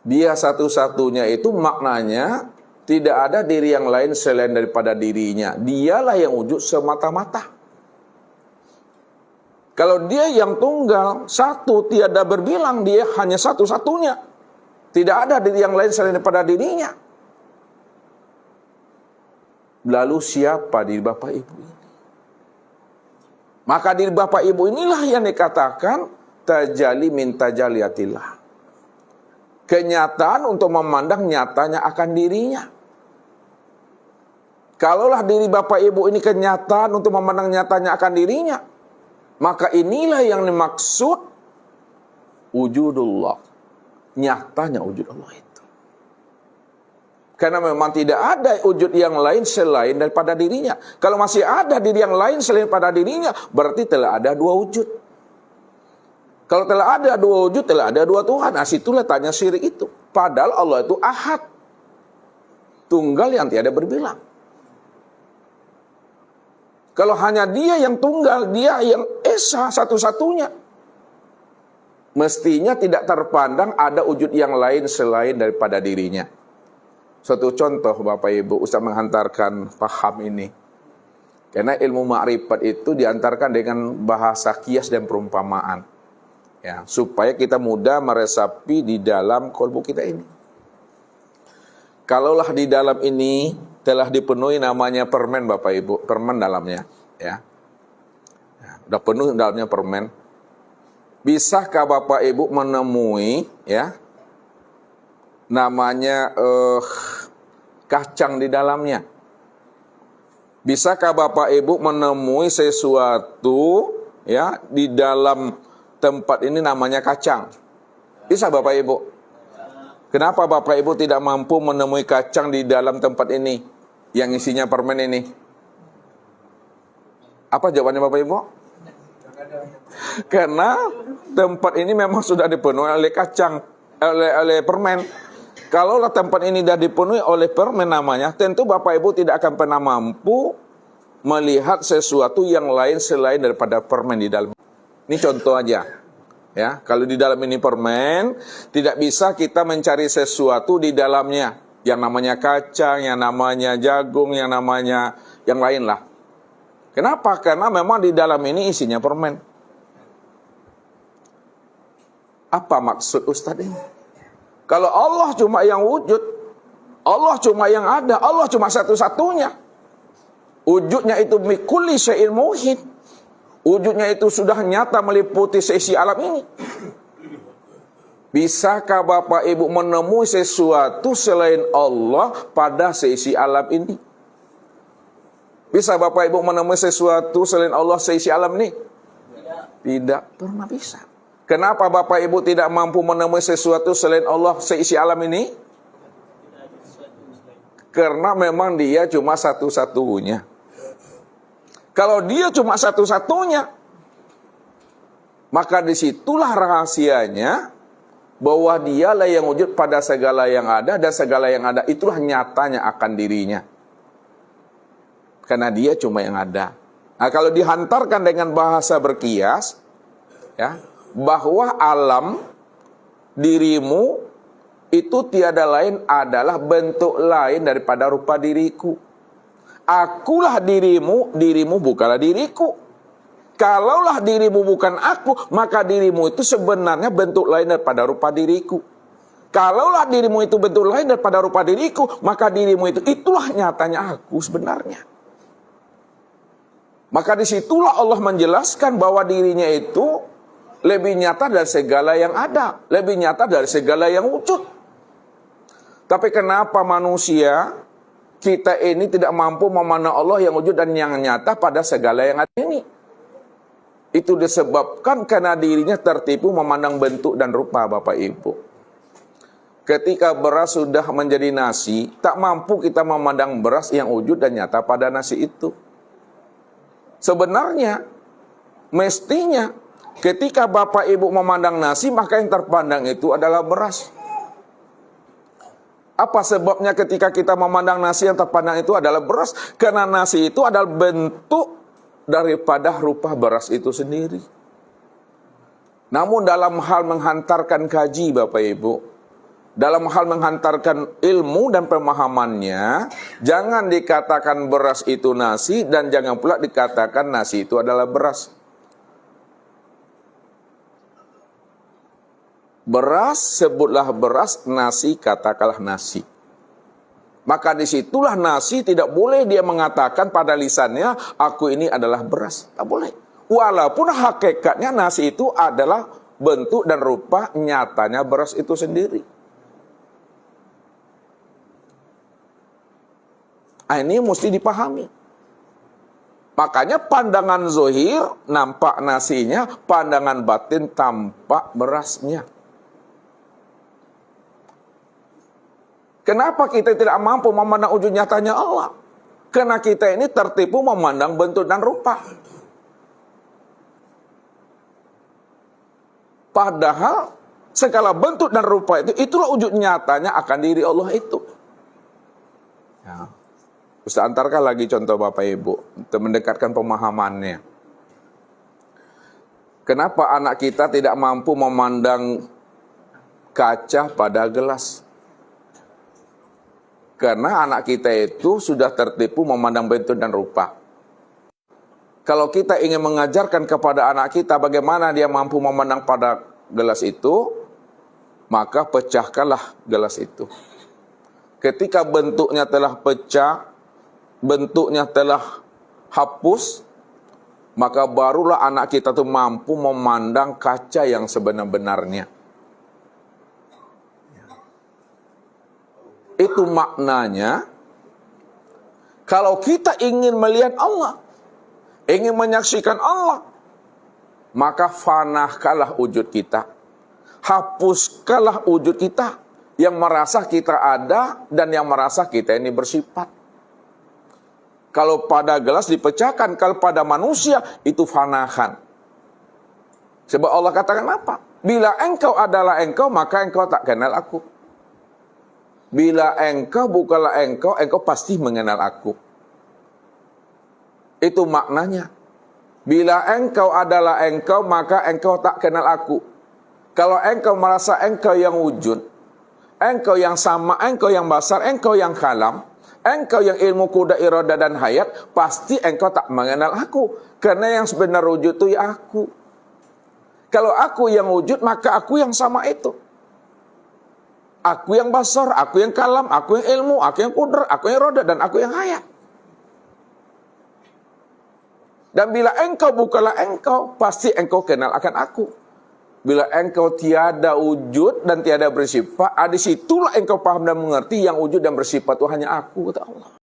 Dia satu-satunya itu maknanya tidak ada diri yang lain selain daripada dirinya. Dialah yang wujud semata-mata. Kalau dia yang tunggal, satu tiada berbilang, dia hanya satu-satunya. Tidak ada diri yang lain selain daripada dirinya. Lalu siapa diri Bapak Ibu ini? Maka diri Bapak Ibu inilah yang dikatakan tajali min tajaliatillah. Kenyataan untuk memandang nyatanya akan dirinya. Kalaulah diri Bapak Ibu ini kenyataan untuk memandang nyatanya akan dirinya, maka inilah yang dimaksud wujudullah. Nyatanya wujud Allah itu. Karena memang tidak ada wujud yang lain selain daripada dirinya. Kalau masih ada diri yang lain selain pada dirinya, berarti telah ada dua wujud. Kalau telah ada dua wujud, telah ada dua Tuhan. Nah, situlah tanya syirik itu. Padahal Allah itu ahad. Tunggal yang tiada berbilang. Kalau hanya dia yang tunggal, dia yang esa satu-satunya. Mestinya tidak terpandang ada wujud yang lain selain daripada dirinya. Suatu contoh Bapak Ibu, Ustaz menghantarkan paham ini. Karena ilmu ma'rifat itu diantarkan dengan bahasa kias dan perumpamaan. Ya, supaya kita mudah meresapi di dalam kolbu kita ini. Kalaulah di dalam ini telah dipenuhi namanya permen Bapak Ibu, permen dalamnya, ya. ya udah penuh dalamnya permen. Bisakah Bapak Ibu menemui ya namanya uh, kacang di dalamnya? Bisakah Bapak Ibu menemui sesuatu ya di dalam tempat ini namanya kacang? Bisa Bapak Ibu? Kenapa Bapak Ibu tidak mampu menemui kacang di dalam tempat ini yang isinya permen ini? Apa jawabannya Bapak Ibu? Karena tempat ini memang sudah dipenuhi oleh kacang, oleh, oleh permen. Kalau tempat ini sudah dipenuhi oleh permen namanya, tentu Bapak Ibu tidak akan pernah mampu melihat sesuatu yang lain selain daripada permen di dalam. Ini contoh aja. Ya, kalau di dalam ini permen, tidak bisa kita mencari sesuatu di dalamnya. Yang namanya kacang, yang namanya jagung, yang namanya yang lain lah. Kenapa? Karena memang di dalam ini isinya permen. Apa maksud Ustadz ini? Kalau Allah cuma yang wujud, Allah cuma yang ada, Allah cuma satu-satunya. Wujudnya itu mikuli syai'il muhid. Wujudnya itu sudah nyata meliputi seisi alam ini. Bisakah Bapak Ibu menemui sesuatu selain Allah pada seisi alam ini? Bisa Bapak Ibu menemui sesuatu selain Allah seisi alam ini? Tidak. Tidak pernah bisa. Kenapa Bapak Ibu tidak mampu menemui sesuatu selain Allah seisi alam ini? Karena memang dia cuma satu-satunya. Kalau dia cuma satu-satunya, maka di situlah rahasianya bahwa dialah yang wujud pada segala yang ada dan segala yang ada itulah nyatanya akan dirinya. Karena dia cuma yang ada. Nah, kalau dihantarkan dengan bahasa berkias, ya, bahwa alam dirimu itu tiada lain adalah bentuk lain daripada rupa diriku. Akulah dirimu, dirimu bukanlah diriku. Kalaulah dirimu bukan aku, maka dirimu itu sebenarnya bentuk lain daripada rupa diriku. Kalaulah dirimu itu bentuk lain daripada rupa diriku, maka dirimu itu itulah nyatanya aku sebenarnya. Maka di situlah Allah menjelaskan bahwa dirinya itu lebih nyata dari segala yang ada, lebih nyata dari segala yang wujud. Tapi kenapa manusia kita ini tidak mampu memandang Allah yang wujud dan yang nyata pada segala yang ada ini. Itu disebabkan karena dirinya tertipu memandang bentuk dan rupa Bapak Ibu. Ketika beras sudah menjadi nasi, tak mampu kita memandang beras yang wujud dan nyata pada nasi itu. Sebenarnya, mestinya ketika Bapak Ibu memandang nasi, maka yang terpandang itu adalah beras. Apa sebabnya ketika kita memandang nasi yang terpandang itu adalah beras? Karena nasi itu adalah bentuk daripada rupa beras itu sendiri. Namun dalam hal menghantarkan kaji Bapak Ibu, dalam hal menghantarkan ilmu dan pemahamannya, jangan dikatakan beras itu nasi dan jangan pula dikatakan nasi itu adalah beras. Beras sebutlah beras, nasi katakanlah nasi. Maka di situlah nasi tidak boleh dia mengatakan pada lisannya, aku ini adalah beras. Tak boleh. Walaupun hakikatnya nasi itu adalah bentuk dan rupa nyatanya beras itu sendiri. Ah, ini mesti dipahami. Makanya pandangan zohir nampak nasinya, pandangan batin tampak berasnya. Kenapa kita tidak mampu memandang wujud nyatanya Allah? Karena kita ini tertipu memandang bentuk dan rupa. Padahal segala bentuk dan rupa itu, itulah wujud nyatanya akan diri Allah itu. Ya. Ustaz antarkan lagi contoh Bapak Ibu untuk mendekatkan pemahamannya. Kenapa anak kita tidak mampu memandang kaca pada gelas? Karena anak kita itu sudah tertipu memandang bentuk dan rupa. Kalau kita ingin mengajarkan kepada anak kita bagaimana dia mampu memandang pada gelas itu, maka pecahkanlah gelas itu. Ketika bentuknya telah pecah, bentuknya telah hapus, maka barulah anak kita itu mampu memandang kaca yang sebenar-benarnya. Itu maknanya, kalau kita ingin melihat Allah, ingin menyaksikan Allah, maka fanahkanlah wujud kita. Hapuskanlah wujud kita yang merasa kita ada dan yang merasa kita ini bersifat. Kalau pada gelas dipecahkan, kalau pada manusia itu fanahan. Sebab Allah katakan apa? Bila engkau adalah engkau, maka engkau tak kenal aku. Bila engkau bukanlah engkau, engkau pasti mengenal aku. Itu maknanya. Bila engkau adalah engkau, maka engkau tak kenal aku. Kalau engkau merasa engkau yang wujud, engkau yang sama, engkau yang besar, engkau yang kalam, engkau yang ilmu kuda iroda dan hayat, pasti engkau tak mengenal aku. Karena yang sebenar wujud itu ya aku. Kalau aku yang wujud, maka aku yang sama itu. Aku yang besar, aku yang kalam, aku yang ilmu, aku yang kudra, aku yang roda, dan aku yang hayat. Dan bila engkau bukanlah engkau, pasti engkau kenal akan aku. Bila engkau tiada wujud dan tiada bersifat, ah, di situlah engkau paham dan mengerti yang wujud dan bersifat itu hanya aku, kata Allah.